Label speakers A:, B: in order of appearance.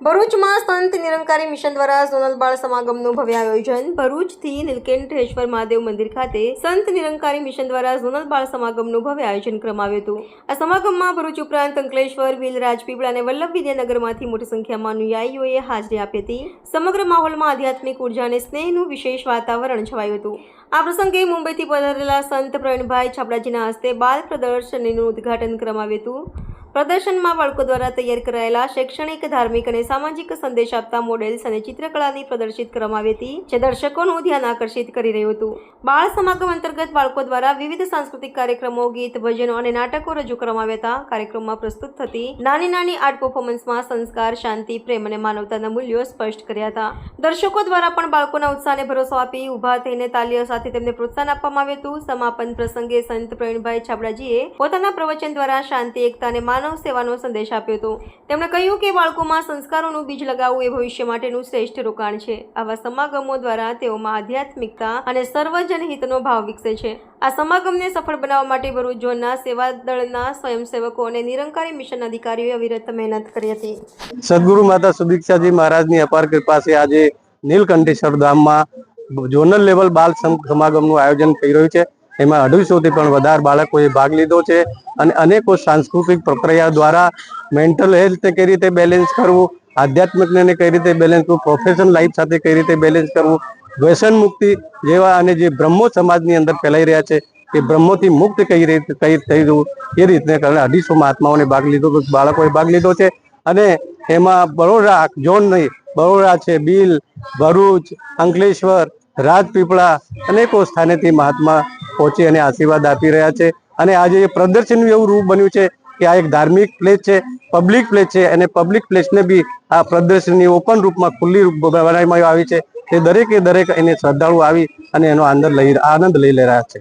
A: ભરૂચમાં સંત નિરંકારી મિશન દ્વારા સોનલ બાળ સમાગમનું ભવ્ય આયોજન. ભરૂચથી નીલકંઠેશ્વર મહાદેવ મંદિર ખાતે સંત નિરંકારી મિશન દ્વારા સોનલ બાળ સમાગમનું ભવ્ય આયોજન કરવામાં આવ્યું હતું. આ સમાગમમાં ભરૂચ ઉપરાંત અંકલેશ્વર ભીલ રાજપીપળા અને વલ્લભ વિદ્યાનગરમાંથી મોટી સંખ્યામાં અનુયાયીઓએ હાજરી આપી હતી. સમગ્ર માહોલમાં આધ્યાત્મિક ઊર્જા અને સ્નેહનું વિશેષ વાતાવરણ છવાયું હતું. આ પ્રસંગે મુંબઈથી પધારેલા સંત પ્રવીણભાઈ છાપડાજીના હસ્તે બાળ પ્રદર્શનીનું ઉદ્ઘાટન કરવામાં હતું. પ્રદર્શનમાં બાળકો દ્વારા તૈયાર કરાયેલા શૈક્ષણિક, ધાર્મિક અને સામાજિક સંદેશ આપતા મોડેલ્સ અને ચિત્રકળાની પ્રદર્શિત કરવામાં આવી હતી, જે દર્શકોનું ધ્યાન આકર્ષિત કરી રહ્યું હતું. બાળ સમાગમ અંતર્ગત બાળકો દ્વારા વિવિધ સાંસ્કૃતિક કાર્યક્રમો, ગીત, ભજનો અને નાટકો રજૂ કરવામાં આવ્યા હતા. કાર્યક્રમમાં પ્રસ્તુત થતી નાની નાની આર્ટ પરફોર્મન્સમાં સંસ્કાર, શાંતિ, પ્રેમ અને માનવતાના મૂલ્યો સ્પષ્ટ કર્યા હતા. દર્શકો દ્વારા પણ બાળકોના ઉત્સાહને ભરોસો આપી ઊભા થઈને તાલીઓ સાથે તેમને પ્રોત્સાહન આપવામાં આવ્યું હતું. સમાપન પ્રસંગે સંત પ્રવીણભાઈ છાબડાજીએ પોતાના પ્રવચન દ્વારા શાંતિ, એકતા અને માનવ સેવાનો સંદેશ આપ્યો હતો. તેમણે કહ્યું કે બાળકોમાં સંસ્કારોનું બીજ લગાવવું એ ભવિષ્ય માટેનું શ્રેષ્ઠ રોકાણ છે. આવા સમાગમો દ્વારા તેઓમાં આધ્યાત્મિકતા અને સર્વજનહિતનો ભાવ વિકસે છે. આ સમાગમને સફળ બનાવવા માટે ભરૂચ ઝોનના સેવા દળના સ્વયંસેવકો અને નિરંકારી મિશન અધિકારીઓએ અવિરત મહેનત કરી હતી.
B: સદગુરુ માતા સુદીક્ષાજી મહારાજની અપાર કૃપાથી આજે નીલકંઠેશ્વર ધામમાં ઝોનલ લેવલ બાલ સમ- સમાગમનું આયોજન થઈ રહ્યું છે. એમાં અઢીસોથી પણ વધારે બાળકોએ ભાગ લીધો છે અને અનેકો સાંસ્કૃતિક પ્રક્રિયા દ્વારા મેન્ટલ હેલ્થ કઈ રીતે બેલેન્સ કરવું, આધ્યાત્મિકને કઈ રીતે બેલેન્સ કરવું પ્રોફેશનલ લાઈફ સાથે કઈ રીતે બેલેન્સ કરવું, વ્યસન મુક્તિ જેવા અને જે બ્રહ્મો સમાજની અંદર ફેલાઈ રહ્યા છે, એ બ્રહ્મોથી મુક્ત કઈ રીતે, કઈ થઈ જવું એ રીતને કારણે અઢીસો મહાત્માઓને ભાગ લીધો, બાળકોએ ભાગ લીધો છે અને એમાં બરોડા ઝોન નહીં, બરોડા છે, બિલ, ભરૂચ, અંકલેશ્વર, રાજપીપળા અનેકો સ્થાનેથી મહાત્મા પહોંચી અને આશીર્વાદ આપી રહ્યા છે. અને આજે એ પ્રદર્શન એવું રૂપ બન્યું છે કે આ એક ધાર્મિક પ્લેસ છે પબ્લિક પ્લેસ છે અને પબ્લિક પ્લેસને બી આ પ્રદર્શનની ઓપન રૂપમાં ખુલ્લી રૂપ બનાવવામાં આવી છે. તે દરેકે દરેક એને શ્રદ્ધાળુ આવી અને એનો આનંદ લઈ આનંદ લઈ રહ્યા છે.